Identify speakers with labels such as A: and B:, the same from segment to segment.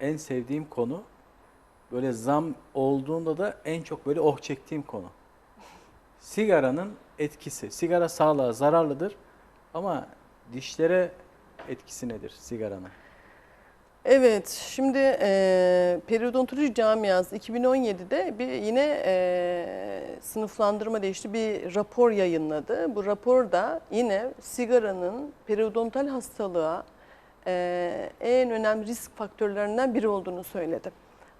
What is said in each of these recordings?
A: en sevdiğim konu. Böyle zam olduğunda da en çok böyle oh çektiğim konu. Sigaranın etkisi. Sigara sağlığa zararlıdır ama dişlere etkisi nedir sigaranın?
B: Evet, şimdi e, periodontoloji camiası 2017'de bir yine e, sınıflandırma değişti bir rapor yayınladı. Bu raporda yine sigaranın periodontal hastalığa e, en önemli risk faktörlerinden biri olduğunu söyledi.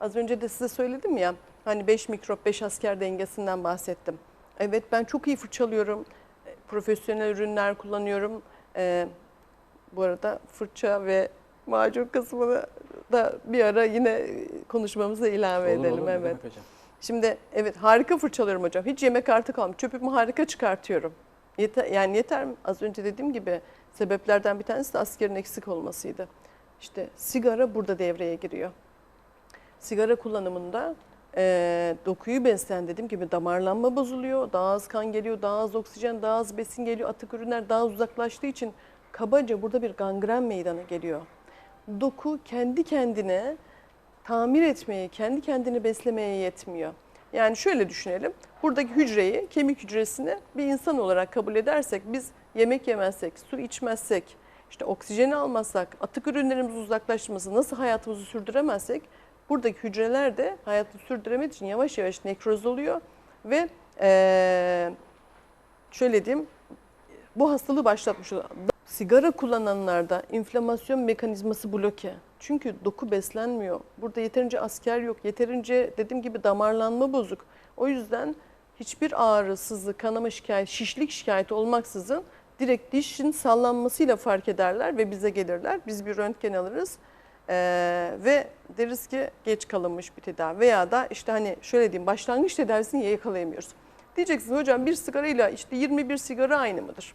B: Az önce de size söyledim ya, hani 5 mikrop 5 asker dengesinden bahsettim. Evet ben çok iyi fırçalıyorum, e, profesyonel ürünler kullanıyorum. E, bu arada fırça ve macun kısmını da bir ara yine konuşmamıza ilave
A: Olur,
B: edelim.
A: olur,
B: evet.
A: hocam?
B: Şimdi evet harika fırçalıyorum hocam. Hiç yemek artık kalmıyor. Çöpümü harika çıkartıyorum. Yeter, yani yeter mi? Az önce dediğim gibi sebeplerden bir tanesi de askerin eksik olmasıydı. İşte sigara burada devreye giriyor. Sigara kullanımında e, dokuyu besleyen dediğim gibi damarlanma bozuluyor. Daha az kan geliyor, daha az oksijen, daha az besin geliyor. Atık ürünler daha uzaklaştığı için kabaca burada bir gangren meydana geliyor. Doku kendi kendine tamir etmeye, kendi kendini beslemeye yetmiyor. Yani şöyle düşünelim. Buradaki hücreyi, kemik hücresini bir insan olarak kabul edersek, biz yemek yemezsek, su içmezsek, işte oksijeni almazsak, atık ürünlerimiz uzaklaşması, nasıl hayatımızı sürdüremezsek, buradaki hücreler de hayatını sürdüremediği için yavaş yavaş nekroz oluyor ve eee, şöyle diyeyim, bu hastalığı başlatmış oluyor. Sigara kullananlarda inflamasyon mekanizması bloke. Çünkü doku beslenmiyor. Burada yeterince asker yok. Yeterince dediğim gibi damarlanma bozuk. O yüzden hiçbir ağrı, sızı, kanama şikayeti, şişlik şikayeti olmaksızın direkt dişin sallanmasıyla fark ederler ve bize gelirler. Biz bir röntgen alırız. Ee, ve deriz ki geç kalınmış bir tedavi veya da işte hani şöyle diyeyim başlangıç tedavisini yakalayamıyoruz. Diyeceksiniz hocam bir sigarayla işte 21 sigara aynı mıdır?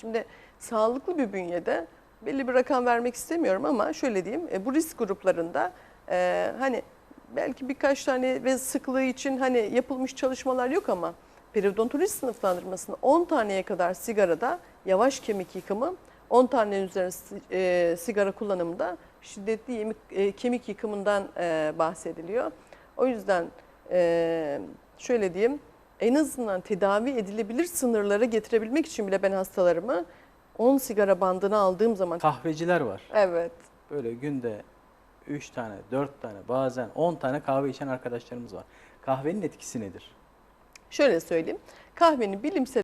B: Şimdi sağlıklı bir bünyede belli bir rakam vermek istemiyorum ama şöyle diyeyim e, bu risk gruplarında e, hani belki birkaç tane ve sıklığı için hani yapılmış çalışmalar yok ama periodontoloji sınıflandırmasında 10 taneye kadar sigarada yavaş kemik yıkımı 10 tane üzerine e, sigara kullanımında şiddetli yemik, e, kemik yıkımından e, bahsediliyor. O yüzden e, şöyle diyeyim en azından tedavi edilebilir sınırlara getirebilmek için bile ben hastalarımı 10 sigara bandını aldığım zaman
A: Kahveciler var.
B: evet
A: Böyle günde 3 tane, 4 tane, bazen 10 tane kahve içen arkadaşlarımız var. Kahvenin etkisi nedir?
B: şöyle söyleyeyim kahvenin bilimsel